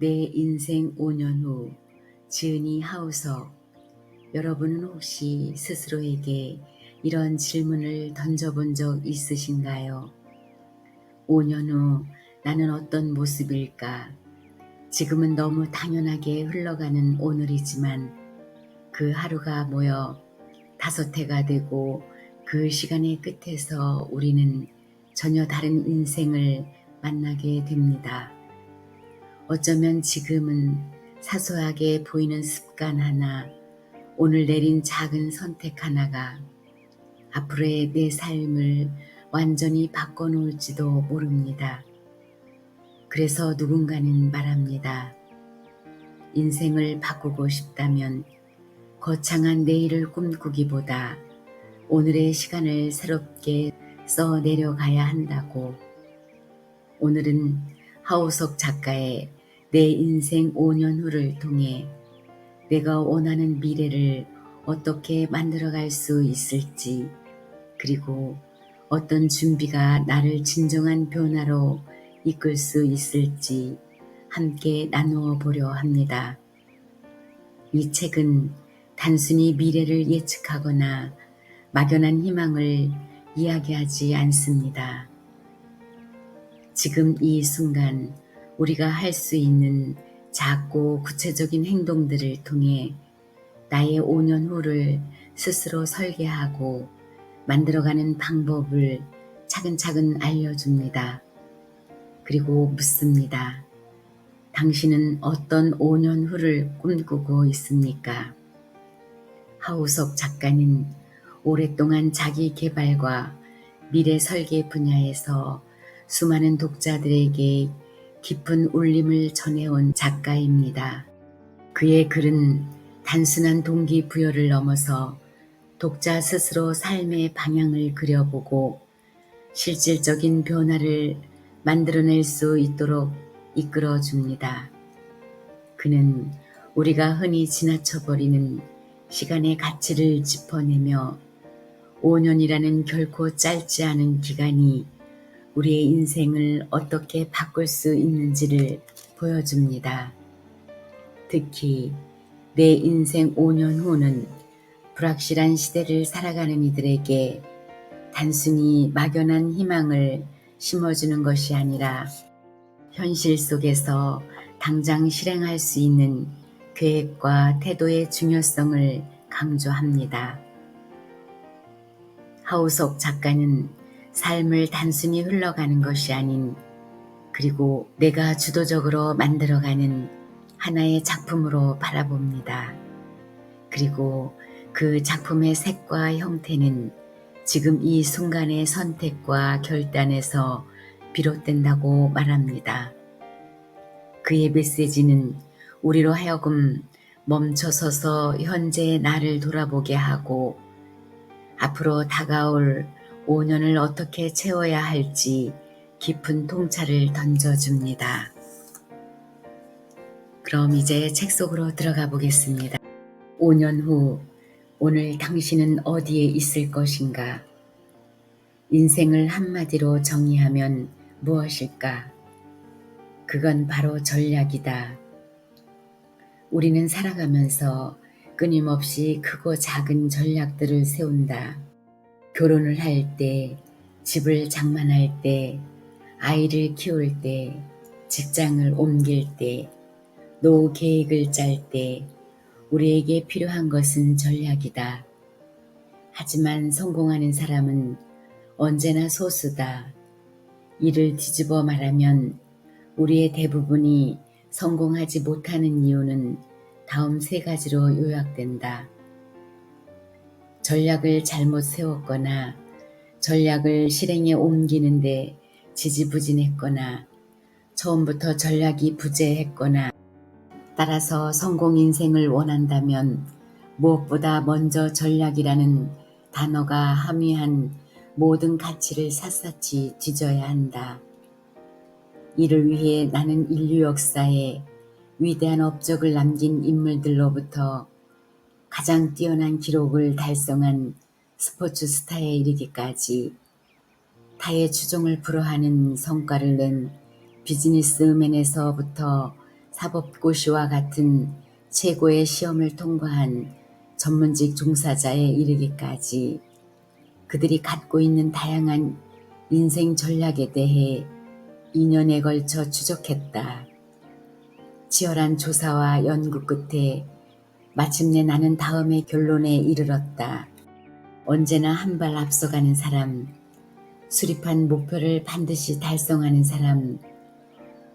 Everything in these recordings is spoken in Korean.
내 인생 5년 후 지은이 하우석 여러분은 혹시 스스로에게 이런 질문을 던져본 적 있으신가요? 5년 후 나는 어떤 모습일까? 지금은 너무 당연하게 흘러가는 오늘이지만 그 하루가 모여 다섯 해가 되고 그 시간의 끝에서 우리는 전혀 다른 인생을 만나게 됩니다. 어쩌면 지금은 사소하게 보이는 습관 하나, 오늘 내린 작은 선택 하나가 앞으로의 내 삶을 완전히 바꿔놓을지도 모릅니다. 그래서 누군가는 말합니다. 인생을 바꾸고 싶다면 거창한 내일을 꿈꾸기보다 오늘의 시간을 새롭게 써 내려가야 한다고. 오늘은 하우석 작가의 내 인생 5년 후를 통해 내가 원하는 미래를 어떻게 만들어갈 수 있을지, 그리고 어떤 준비가 나를 진정한 변화로 이끌 수 있을지 함께 나누어 보려 합니다. 이 책은 단순히 미래를 예측하거나 막연한 희망을 이야기하지 않습니다. 지금 이 순간 우리가 할 수 있는 작고 구체적인 행동들을 통해 나의 5년 후를 스스로 설계하고 만들어가는 방법을 차근차근 알려줍니다. 그리고 묻습니다. 당신은 어떤 5년 후를 꿈꾸고 있습니까? 하우석 작가는 오랫동안 자기 개발과 미래 설계 분야에서 수많은 독자들에게 깊은 울림을 전해온 작가입니다. 그의 글은 단순한 동기부여를 넘어서 독자 스스로 삶의 방향을 그려보고 실질적인 변화를 만들어낼 수 있도록 이끌어 줍니다. 그는 우리가 흔히 지나쳐버리는 시간의 가치를 짚어내며 5년이라는 결코 짧지 않은 기간이 우리의 인생을 어떻게 바꿀 수 있는지를 보여줍니다. 특히 내 인생 5년 후는 불확실한 시대를 살아가는 이들에게 단순히 막연한 희망을 심어주는 것이 아니라 현실 속에서 당장 실행할 수 있는 계획과 태도의 중요성을 강조합니다. 하우석 작가는 삶을 단순히 흘러가는 것이 아닌 그리고 내가 주도적으로 만들어가는 하나의 작품으로 바라봅니다. 그리고 그 작품의 색과 형태는 지금 이 순간의 선택과 결단에서 비롯된다고 말합니다. 그의 메시지는 우리로 하여금 멈춰서서 현재의 나를 돌아보게 하고 앞으로 다가올 5년을 어떻게 채워야 할지 깊은 통찰을 던져줍니다. 그럼 이제 책 속으로 들어가 보겠습니다. 5년 후 오늘 당신은 어디에 있을 것인가? 인생을 한마디로 정의하면 무엇일까? 그건 바로 전략이다. 우리는 살아가면서 끊임없이 크고 작은 전략들을 세운다. 결혼을 할 때, 집을 장만할 때, 아이를 키울 때, 직장을 옮길 때, 노후 계획을 짤 때, 우리에게 필요한 것은 전략이다. 하지만 성공하는 사람은 언제나 소수다. 이를 뒤집어 말하면 우리의 대부분이 성공하지 못하는 이유는 다음 세 가지로 요약된다. 전략을 잘못 세웠거나 전략을 실행에 옮기는데 지지부진했거나 처음부터 전략이 부재했거나 따라서 성공 인생을 원한다면 무엇보다 먼저 전략이라는 단어가 함의한 모든 가치를 샅샅이 뒤져야 한다. 이를 위해 나는 인류 역사에 위대한 업적을 남긴 인물들로부터 가장 뛰어난 기록을 달성한 스포츠 스타에 이르기까지 타의 추종을 불허하는 성과를 낸 비즈니스맨에서부터 사법고시와 같은 최고의 시험을 통과한 전문직 종사자에 이르기까지 그들이 갖고 있는 다양한 인생 전략에 대해 2년에 걸쳐 추적했다. 치열한 조사와 연구 끝에 마침내 나는 다음의 결론에 이르렀다. 언제나 한 발 앞서가는 사람, 수립한 목표를 반드시 달성하는 사람,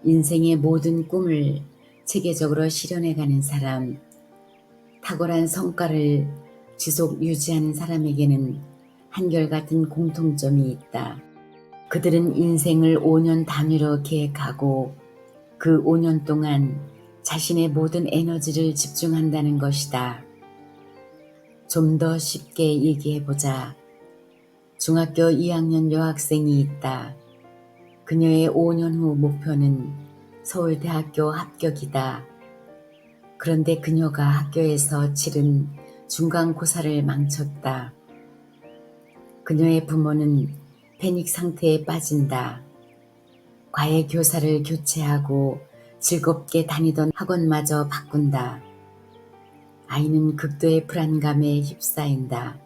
인생의 모든 꿈을 체계적으로 실현해가는 사람, 탁월한 성과를 지속 유지하는 사람에게는 한결같은 공통점이 있다. 그들은 인생을 5년 단위로 계획하고 그 5년 동안 자신의 모든 에너지를 집중한다는 것이다. 좀 더 쉽게 얘기해보자. 중학교 2학년 여학생이 있다. 그녀의 5년 후 목표는 서울대학교 합격이다. 그런데 그녀가 학교에서 치른 중간고사를 망쳤다. 그녀의 부모는 패닉 상태에 빠진다. 과외 교사를 교체하고 즐겁게 다니던 학원마저 바꾼다. 아이는 극도의 불안감에 휩싸인다.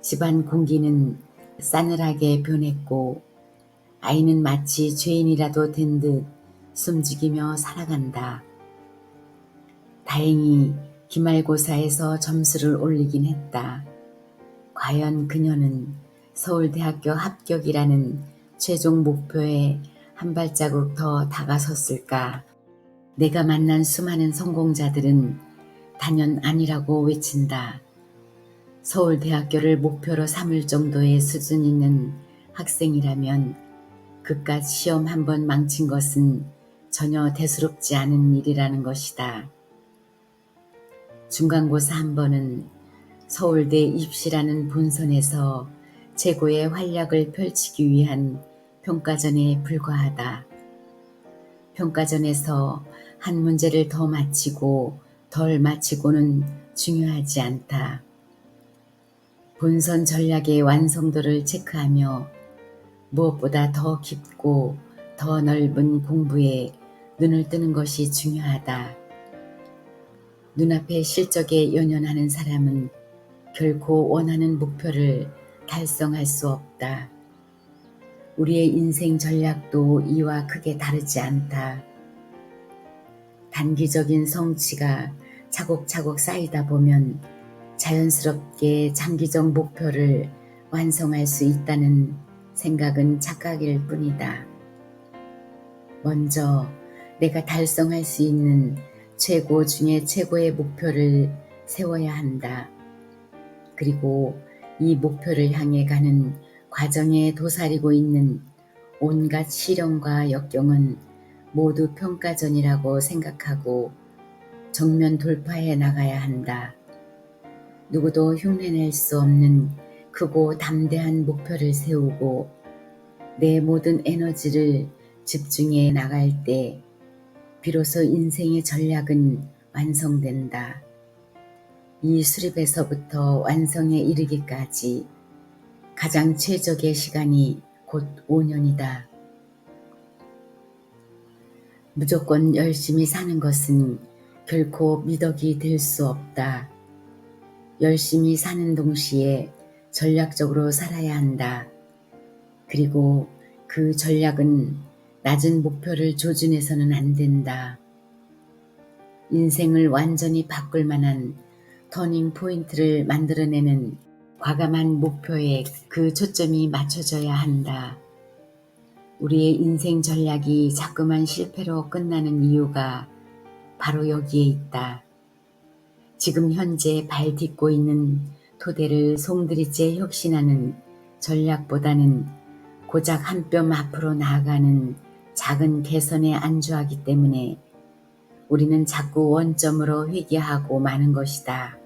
집안 공기는 싸늘하게 변했고 아이는 마치 죄인이라도 된 듯 숨죽이며 살아간다. 다행히 기말고사에서 점수를 올리긴 했다. 과연 그녀는 서울대학교 합격이라는 최종 목표에 한 발자국 더 다가섰을까? 내가 만난 수많은 성공자들은 단연 아니라고 외친다. 서울대학교를 목표로 삼을 정도의 수준 있는 학생이라면 그깟 시험 한 번 망친 것은 전혀 대수롭지 않은 일이라는 것이다. 중간고사 한 번은 서울대 입시라는 본선에서 최고의 활약을 펼치기 위한 평가전에 불과하다. 평가전에서 한 문제를 더 마치고 덜 마치고는 중요하지 않다. 본선 전략의 완성도를 체크하며 무엇보다 더 깊고 더 넓은 공부에 눈을 뜨는 것이 중요하다. 눈앞의 실적에 연연하는 사람은 결코 원하는 목표를 달성할 수 없다. 우리의 인생 전략도 이와 크게 다르지 않다. 단기적인 성취가 차곡차곡 쌓이다 보면 자연스럽게 장기적 목표를 완성할 수 있다는 생각은 착각일 뿐이다. 먼저 내가 달성할 수 있는 최고 중의 최고의 목표를 세워야 한다. 그리고 이 목표를 향해 가는 과정에 도사리고 있는 온갖 시련과 역경은 모두 평가전이라고 생각하고 정면 돌파해 나가야 한다. 누구도 흉내낼 수 없는 크고 담대한 목표를 세우고 내 모든 에너지를 집중해 나갈 때 비로소 인생의 전략은 완성된다. 이 수립에서부터 완성에 이르기까지 가장 최적의 시간이 곧 5년이다. 무조건 열심히 사는 것은 결코 미덕이 될 수 없다. 열심히 사는 동시에 전략적으로 살아야 한다. 그리고 그 전략은 낮은 목표를 조준해서는 안 된다. 인생을 완전히 바꿀 만한 터닝 포인트를 만들어내는 과감한 목표에 그 초점이 맞춰져야 한다. 우리의 인생 전략이 자꾸만 실패로 끝나는 이유가 바로 여기에 있다. 지금 현재 발 딛고 있는 토대를 송두리째 혁신하는 전략보다는 고작 한 뼘 앞으로 나아가는 작은 개선에 안주하기 때문에 우리는 자꾸 원점으로 회귀하고 마는 것이다.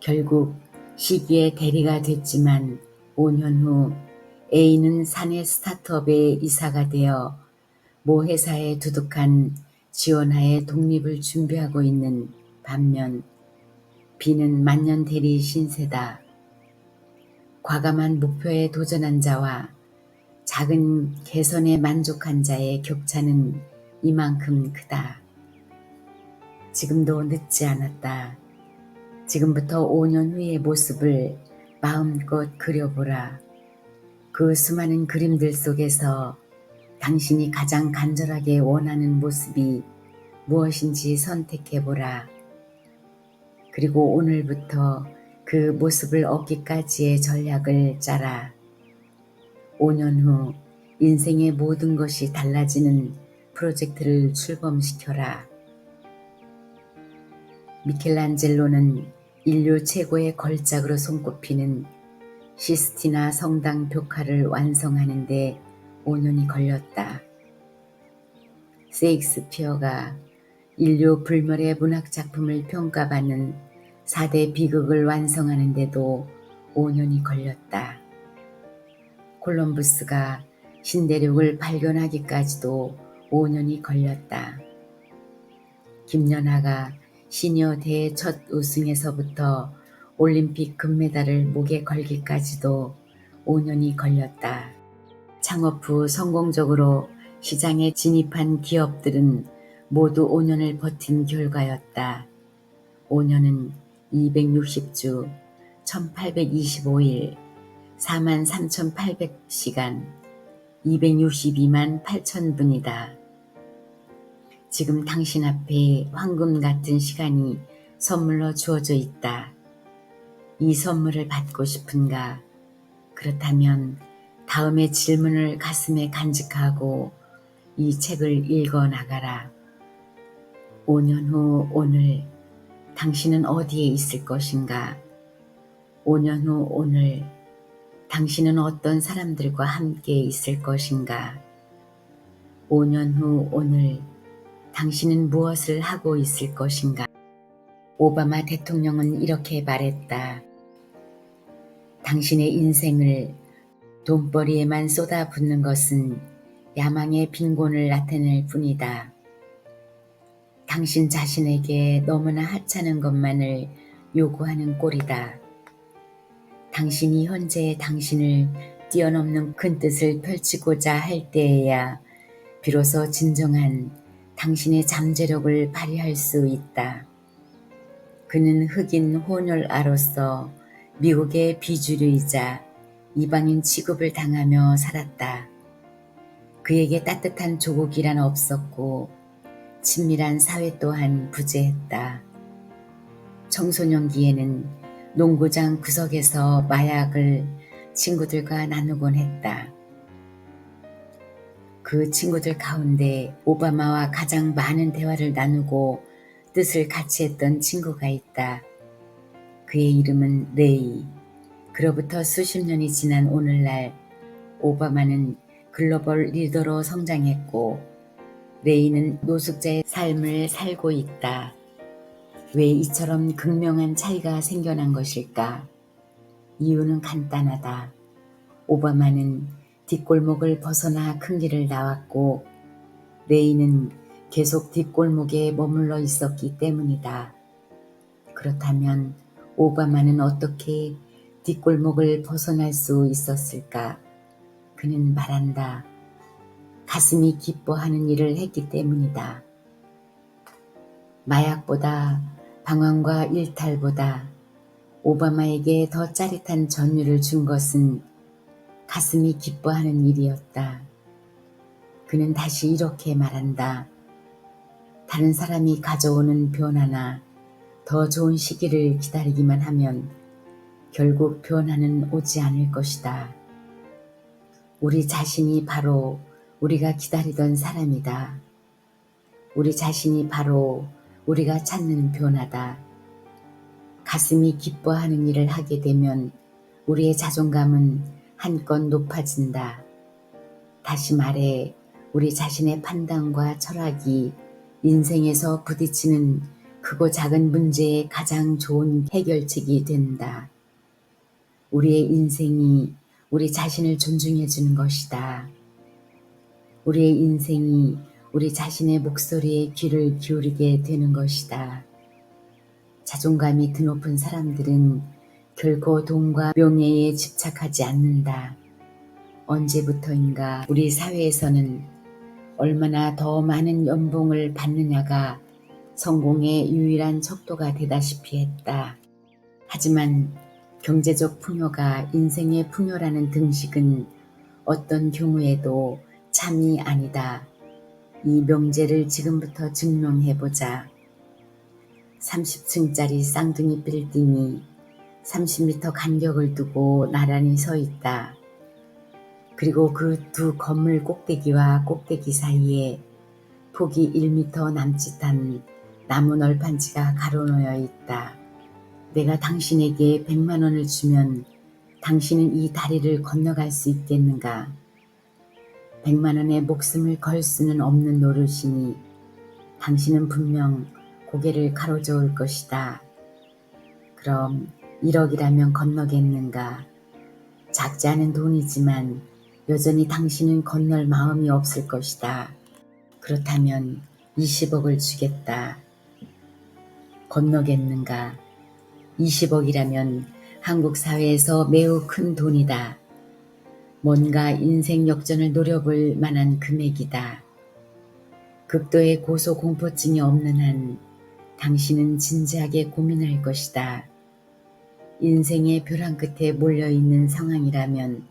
결국 시기의 대리가 됐지만 5년 후 A는 사내 스타트업의 이사가 되어 모 회사에 두둑한 지원하에 독립을 준비하고 있는 반면 비는 만년 대리 신세다. 과감한 목표에 도전한 자와 작은 개선에 만족한 자의 격차는 이만큼 크다. 지금도 늦지 않았다. 지금부터 5년 후의 모습을 마음껏 그려보라. 그 수많은 그림들 속에서 당신이 가장 간절하게 원하는 모습이 무엇인지 선택해보라. 그리고 오늘부터 그 모습을 얻기까지의 전략을 짜라. 5년 후 인생의 모든 것이 달라지는 프로젝트를 출범시켜라. 미켈란젤로는 인류 최고의 걸작으로 손꼽히는 시스티나 성당 벽화를 완성하는데 5년이 걸렸다. 세익스피어가 인류 불멸의 문학 작품을 평가받는 4대 비극을 완성하는데도 5년이 걸렸다. 콜럼부스가 신대륙을 발견하기까지도 5년이 걸렸다. 김연아가 시니어 대회 첫 우승에서부터 올림픽 금메달을 목에 걸기까지도 5년이 걸렸다. 창업 후 성공적으로 시장에 진입한 기업들은 모두 5년을 버틴 결과였다. 5년은 260주, 1825일, 43,800시간, 262만 8천분이다. 지금 당신 앞에 황금 같은 시간이 선물로 주어져 있다. 이 선물을 받고 싶은가? 그렇다면 다음의 질문을 가슴에 간직하고 이 책을 읽어 나가라. 5년 후 오늘 당신은 어디에 있을 것인가? 5년 후 오늘 당신은 어떤 사람들과 함께 있을 것인가? 5년 후 오늘 당신은 무엇을 하고 있을 것인가? 오바마 대통령은 이렇게 말했다. 당신의 인생을 돈벌이에만 쏟아붓는 것은 야망의 빈곤을 나타낼 뿐이다. 당신 자신에게 너무나 하찮은 것만을 요구하는 꼴이다. 당신이 현재의 당신을 뛰어넘는 큰 뜻을 펼치고자 할 때에야 비로소 진정한 당신의 잠재력을 발휘할 수 있다. 그는 흑인 혼혈아로서 미국의 비주류이자 이방인 취급을 당하며 살았다. 그에게 따뜻한 조국이란 없었고 친밀한 사회 또한 부재했다. 청소년기에는 농구장 구석에서 마약을 친구들과 나누곤 했다. 그 친구들 가운데 오바마와 가장 많은 대화를 나누고 뜻을 같이 했던 친구가 있다. 그의 이름은 레이. 그로부터 수십 년이 지난 오늘날 오바마는 글로벌 리더로 성장했고 레이는 노숙자의 삶을 살고 있다. 왜 이처럼 극명한 차이가 생겨난 것일까? 이유는 간단하다. 오바마는 뒷골목을 벗어나 큰 길을 나왔고 레이는 계속 뒷골목에 머물러 있었기 때문이다. 그렇다면 오바마는 어떻게 뒷골목을 벗어날 수 있었을까? 그는 말한다. 가슴이 기뻐하는 일을 했기 때문이다. 마약보다 방황과 일탈보다 오바마에게 더 짜릿한 전율을 준 것은 가슴이 기뻐하는 일이었다. 그는 다시 이렇게 말한다. 다른 사람이 가져오는 변화나 더 좋은 시기를 기다리기만 하면 결국 변화는 오지 않을 것이다. 우리 자신이 바로 우리가 기다리던 사람이다. 우리 자신이 바로 우리가 찾는 변화다. 가슴이 기뻐하는 일을 하게 되면 우리의 자존감은 한껏 높아진다. 다시 말해, 우리 자신의 판단과 철학이 인생에서 부딪히는 크고 작은 문제의 가장 좋은 해결책이 된다. 우리의 인생이 우리 자신을 존중해 주는 것이다. 우리의 인생이 우리 자신의 목소리에 귀를 기울이게 되는 것이다. 자존감이 드높은 사람들은 결코 돈과 명예에 집착하지 않는다. 언제부터인가 우리 사회에서는 얼마나 더 많은 연봉을 받느냐가 성공의 유일한 척도가 되다시피 했다. 하지만 경제적 풍요가 인생의 풍요라는 등식은 어떤 경우에도 참이 아니다. 이 명제를 지금부터 증명해보자. 30층짜리 쌍둥이 빌딩이 30m 간격을 두고 나란히 서 있다. 그리고 그 두 건물 꼭대기와 꼭대기 사이에 폭이 1m 남짓한 나무 널판지가 가로놓여 있다. 내가 당신에게 100만 원을 주면 당신은 이 다리를 건너갈 수 있겠는가? 100만 원의 목숨을 걸 수는 없는 노릇이니 당신은 분명 고개를 가로저을 것이다. 그럼 1억이라면 건너겠는가? 작지 않은 돈이지만 여전히 당신은 건널 마음이 없을 것이다. 그렇다면 20억을 주겠다. 건너겠는가? 20억이라면 한국 사회에서 매우 큰 돈이다. 뭔가 인생 역전을 노려볼 만한 금액이다. 극도의 고소 공포증이 없는 한 당신은 진지하게 고민할 것이다. 인생의 벼랑 끝에 몰려있는 상황이라면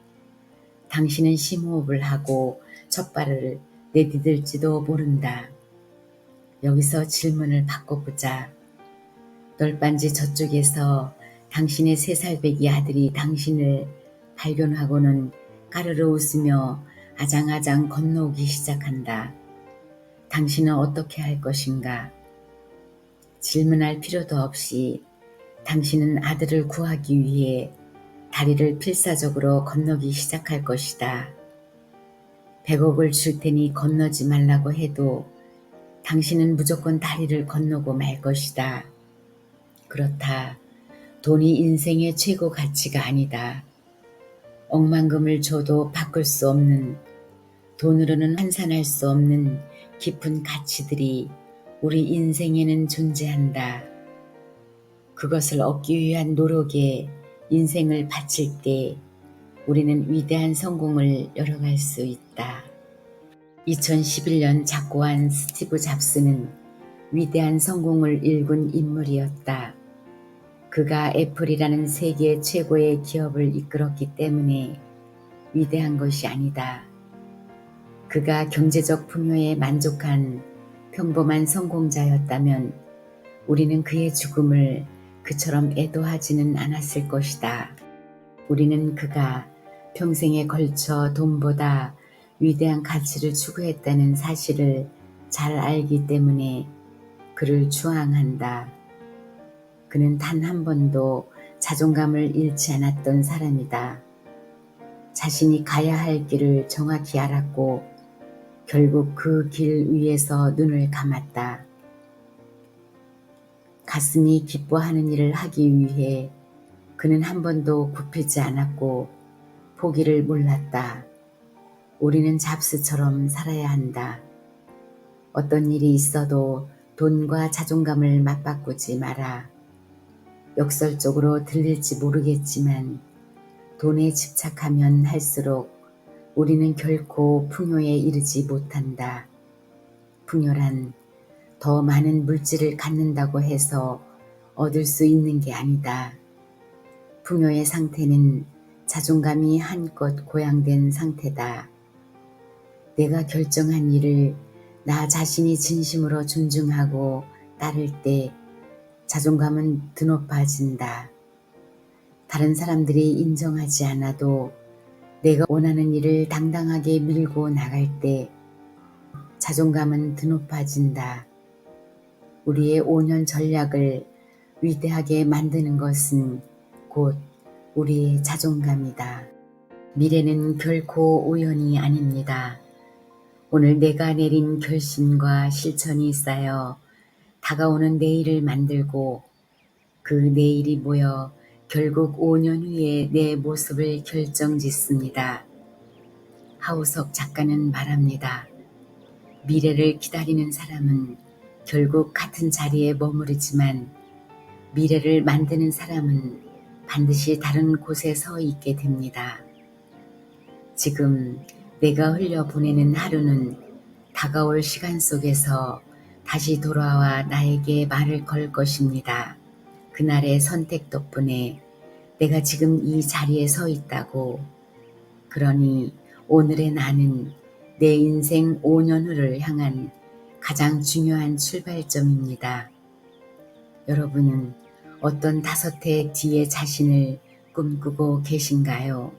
당신은 심호흡을 하고 첫 발을 내디딜지도 모른다. 여기서 질문을 바꿔보자. 널빤지 저쪽에서 당신의 세 살배기 아들이 당신을 발견하고는 까르르 웃으며 아장아장 건너오기 시작한다. 당신은 어떻게 할 것인가? 질문할 필요도 없이 당신은 아들을 구하기 위해 다리를 필사적으로 건너기 시작할 것이다. 100억을 줄 테니 건너지 말라고 해도 당신은 무조건 다리를 건너고 말 것이다. 그렇다. 돈이 인생의 최고 가치가 아니다. 억만금을 줘도 바꿀 수 없는 돈으로는 환산할 수 없는 깊은 가치들이 우리 인생에는 존재한다. 그것을 얻기 위한 노력에 인생을 바칠 때 우리는 위대한 성공을 열어갈 수 있다. 2011년 작고한 스티브 잡스는 위대한 성공을 일군 인물이었다. 그가 애플이라는 세계 최고의 기업을 이끌었기 때문에 위대한 것이 아니다. 그가 경제적 풍요에 만족한 평범한 성공자였다면 우리는 그의 죽음을 그처럼 애도하지는 않았을 것이다. 우리는 그가 평생에 걸쳐 돈보다 위대한 가치를 추구했다는 사실을 잘 알기 때문에 그를 추앙한다. 그는 단 한 번도 자존감을 잃지 않았던 사람이다. 자신이 가야 할 길을 정확히 알았고 결국 그 길 위에서 눈을 감았다. 가슴이 기뻐하는 일을 하기 위해 그는 한 번도 굽히지 않았고 포기를 몰랐다. 우리는 잡스처럼 살아야 한다. 어떤 일이 있어도 돈과 자존감을 맞바꾸지 마라. 역설적으로 들릴지 모르겠지만 돈에 집착하면 할수록 우리는 결코 풍요에 이르지 못한다. 풍요란 더 많은 물질을 갖는다고 해서 얻을 수 있는 게 아니다. 풍요의 상태는 자존감이 한껏 고양된 상태다. 내가 결정한 일을 나 자신이 진심으로 존중하고 따를 때 자존감은 드높아진다. 다른 사람들이 인정하지 않아도 내가 원하는 일을 당당하게 밀고 나갈 때 자존감은 드높아진다. 우리의 5년 전략을 위대하게 만드는 것은 곧 우리의 자존감이다. 미래는 결코 우연이 아닙니다. 오늘 내가 내린 결심과 실천이 쌓여 다가오는 내일을 만들고 그 내일이 모여 결국 5년 후에 내 모습을 결정짓습니다. 하우석 작가는 말합니다. 미래를 기다리는 사람은 결국 같은 자리에 머무르지만 미래를 만드는 사람은 반드시 다른 곳에 서 있게 됩니다. 지금 내가 흘려보내는 하루는 다가올 시간 속에서 다시 돌아와 나에게 말을 걸 것입니다. 그날의 선택 덕분에 내가 지금 이 자리에 서 있다고. 그러니 오늘의 나는 내 인생 5년 후를 향한 가장 중요한 출발점입니다. 여러분은 어떤 다섯 해 뒤의 자신을 꿈꾸고 계신가요?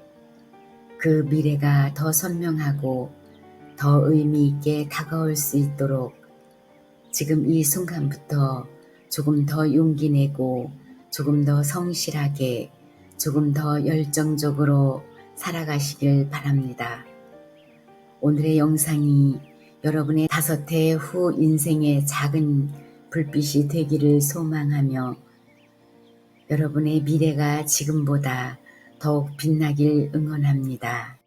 그 미래가 더 선명하고 더 의미 있게 다가올 수 있도록 지금 이 순간부터 조금 더 용기 내고 조금 더 성실하게 조금 더 열정적으로 살아가시길 바랍니다. 오늘의 영상이 여러분의 다섯 해 후 인생의 작은 불빛이 되기를 소망하며 여러분의 미래가 지금보다 더욱 빛나길 응원합니다.